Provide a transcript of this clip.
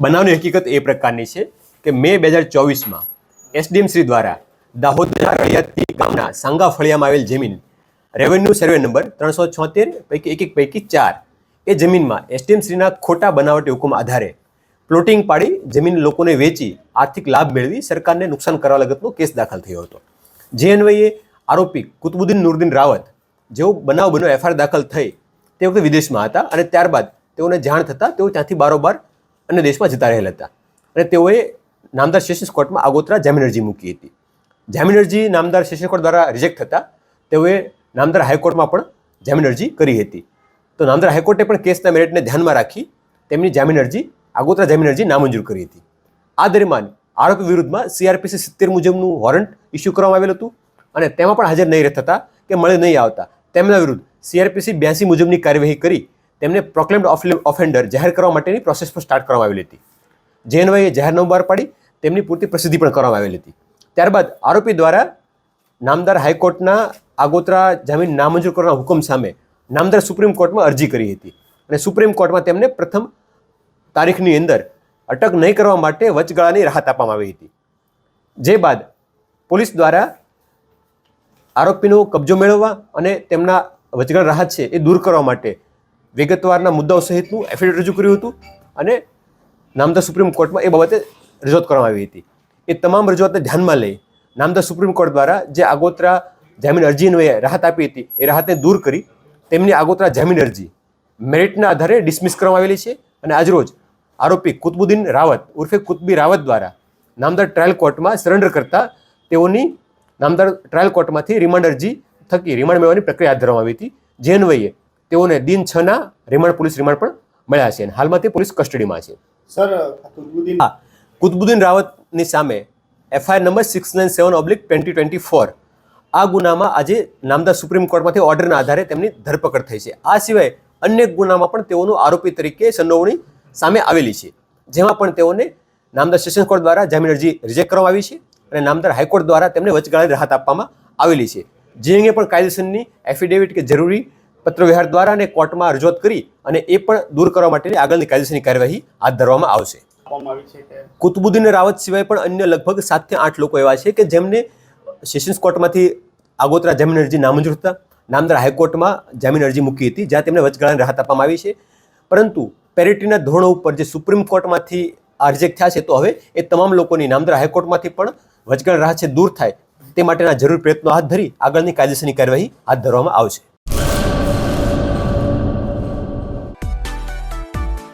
બનાવની હકીકત એ પ્રકારની છે કે મે બે હજાર ચોવીસમાં એસડીએમ શ્રી દ્વારા દાહોદના રળિયાતી ગામના સાંગા ફળિયામાં આવેલ જમીન રેવન્યુ સર્વે નંબર ત્રણસો છોતેર પૈકી એક એક પૈકી ચાર, એ જમીનમાં એસડીએમ શ્રીના ખોટા બનાવટી હુકમ આધારે પ્લોટિંગ પાડી જમીન લોકોને વેચી આર્થિક લાભ મેળવી સરકારને નુકસાન કરવા લગતનો કેસ દાખલ થયો હતો. જે અન્વયે આરોપી કુતબુદ્દીન નુરદીન રાવત જેવો બનાવ બન્યો એફઆઈઆર દાખલ થઈ તે વખતે વિદેશમાં હતા અને ત્યારબાદ તેઓને જાણ થતાં તેઓ ત્યાંથી બારોબાર અન્ય દેશમાં જતા રહેલા હતા. અને તેઓએ નામદાર સેશન્સ કોર્ટમાં આગોતરા જામીન અરજી મૂકી હતી. જામીન અરજી નામદાર સેશન્સ કોર્ટ દ્વારા રિજેક્ટ થતાં તેઓએ નામદાર હાઈકોર્ટમાં પણ જામીન અરજી કરી હતી. તો નામદાર હાઈકોર્ટે પણ કેસના મેરિટને ધ્યાનમાં રાખી તેમની જામીન અરજી, આગોતરા જામીન અરજી નામંજૂર કરી હતી. આ દરમિયાન આરોપી વિરુદ્ધમાં સીઆરપીસી સિત્તેર મુજબનું વોરંટ ઇસ્યુ કરવામાં આવેલું હતું અને તેમાં પણ હાજર નહીં થતા કે મળે નહીં આવતા. તેમના વિરુદ્ધ સીઆરપીસી બ્યાસી મુજબની કાર્યવાહી કરી તેમને પ્રોક્લેમ્ડ ઓફેન્ડર જાહેર કરવા માટેની પ્રોસેસ પણ સ્ટાર્ટ કરવામાં આવેલી હતી. જેએનવાઈએ જાહેરનામું બહાર પાડી, તેમની પૂરતી પ્રસિદ્ધિ પણ કરવામાં આવેલી હતી. ત્યારબાદ આરોપી દ્વારા નામદાર હાઈકોર્ટના આગોતરા જામીન નામંજૂર કરવાના હુકમ સામે નામદાર સુપ્રીમ કોર્ટમાં અરજી કરી હતી. અને સુપ્રીમ કોર્ટમાં તેમને પ્રથમ તારીખની અંદર અટક નહીં કરવા માટે વચગાળાની રાહત આપવામાં આવી હતી. જે બાદ પોલીસ દ્વારા આરોપીનો કબજો મેળવવા અને તેમના વચગાળ રાહત છે એ દૂર કરવા માટે વિગતવારના મુદ્દાઓ સહિતનું એફિડેવિટ રજૂ કર્યું હતું અને નામદાર સુપ્રીમ કોર્ટમાં એ બાબતે રજૂઆત કરવામાં આવી હતી. એ તમામ રજૂઆતને ધ્યાનમાં લઈ નામદાર સુપ્રીમ કોર્ટ દ્વારા જે આગોતરા જામીન અરજીને રાહત આપી હતી, એ રાહતને દૂર કરી તેમની આગોતરા જામીન અરજી મેરિટના આધારે ડિસમિસ કરવામાં આવેલી છે અને આજરોજ આરોપી કુતબુદ્દીન રાવત ઉર્ફે કુતબી રાવત દ્વારા નામદાર ટ્રાયલ કોર્ટમાં સરેન્ડર કરતા તેઓની નામદાર ટ્રાયલ કોર્ટમાંથી રિમાન્ડ અરજી થકી રિમાન્ડ મેળવવાની પ્રક્રિયા હાથ ધરવામાં આવી હતી. જે અન્વયે તેઓને દિન છના રિમાન્ડ પોલીસ રિમાન્ડ પણ મળ્યા છે અને હાલમાં તે પોલીસ કસ્ટડીમાં છે. સર કુતબુદ્દીન હા કુતબુદ્દીન રાવતની સામે FIR number six nine seven oblique twenty twenty four આ ગુનામાં આજે નામદા સુપ્રીમ કોર્ટમાંથી ઓર્ડરના આધારે તેમની ધરપકડ થઈ છે. આ સિવાય અન્ય ગુનામાં પણ તેઓનું આરોપી તરીકે સંડોવણી સામે આવેલી છે. જેમાં પણ તેઓને નામદાર સેશન કોર્ટ દ્વારા જામીન અરજી રિજેક્ટ કરવામાં આવી છે અને નામદાર હાઈકોર્ટ દ્વારા તેમને વચગાળાની રાહત આપવામાં આવેલી છે. જે અંગે પણ કાયદેસરની એફિડેવિટ કે જરૂરી પત્રવ્યવહાર દ્વારા અને કોર્ટમાં રજૂઆત કરી અને એ પણ દૂર કરવા માટેની આગળની કાયદેસરની કાર્યવાહી હાથ ધરવામાં આવશે. કુતુબુદ્દીન રાવત સિવાય પણ અન્ય લગભગ સાતથી આઠ લોકો એવા છે કે જેમને સેશન્સ કોર્ટમાંથી આગોતરા જામીન અરજી નામંજૂર હતા. નામદાર હાઈકોર્ટમાં જામીન અરજી મૂકી હતી જ્યાં તેમને વચગાળાની રાહત આપવામાં આવી છે. પરંતુ પેરેટીના ધોરણો ઉપર જે સુપ્રીમ કોર્ટમાંથી આ રિજેક્ટ થયા છે તો હવે એ તમામ લોકોની નામદાર હાઈકોર્ટમાંથી પણ વચગાળાની રાહત છે દૂર થાય તે માટેના જરૂર પ્રયત્નો હાથ ધરી આગળની કાયદેસરની કાર્યવાહી હાથ ધરવામાં આવશે.